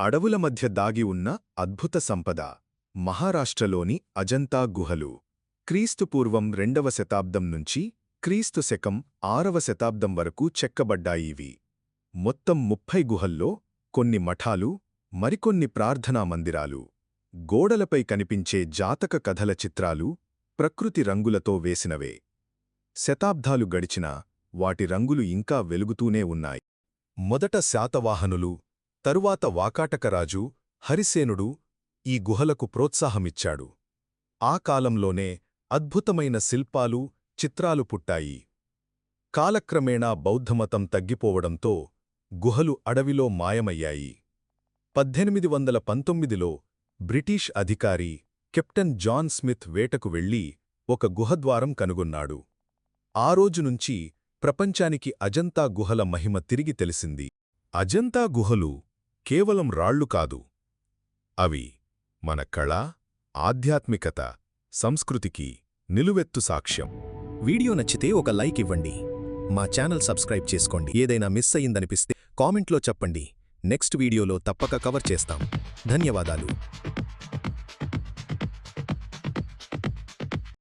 అడవుల మధ్య దాగి ఉన్న అద్భుత సంపద. మహారాష్ట్రలోని అజంతా గుహలు. క్రీస్తుపూర్వం రెండవ శతాబ్దం నుంచి క్రీస్తు శకం ఆరవ శతాబ్దం వరకు చెక్కబడ్డాయివి మొత్తం ముప్పై గుహల్లో కొన్ని మఠాలు మరికొన్ని ప్రార్థనా మందిరాలు. గోడలపై కనిపించే జాతక కథల చిత్రాలు ప్రకృతి రంగులతో వేసినవే. శతాబ్దాలు గడిచినా వాటి రంగులు ఇంకా వెలుగుతూనే ఉన్నాయి. మొదట శాతవాహనులు తరువాత వాకాటకరాజు హరిసేనుడు ఈ గుహలకు ప్రోత్సాహమిచ్చాడు. ఆ కాలంలోనే అద్భుతమైన శిల్పాలు చిత్రాలు పుట్టాయి. కాలక్రమేణా బౌద్ధమతం తగ్గిపోవడంతో గుహలు అడవిలో మాయమయ్యాయి. పద్దెనిమిది వందల పంతొమ్మిదిలో బ్రిటీష్ అధికారి కెప్టెన్ జాన్ స్మిత్ వేటకు వెళ్ళి ఒక గుహద్వారం కనుగొన్నాడు. ఆ రోజునుంచి ప్రపంచానికి అజంతా గుహల మహిమ తిరిగి తెలిసింది. అజంతా గుహలు కేవలం రాళ్ళు కాదు. అవి మన కళ ఆధ్యాత్మికత సంస్కృతికి నిలువెత్తు సాక్ష్యం. వీడియో నచ్చితే ఒక లైక్ ఇవ్వండి. మా ఛానల్ సబ్స్క్రైబ్ చేసుకోండి. ఏదైనా మిస్ అయ్యిందనిపిస్తే కామెంట్లో చెప్పండి. నెక్స్ట్ వీడియోలో తప్పక కవర్ చేస్తాం. ధన్యవాదాలు.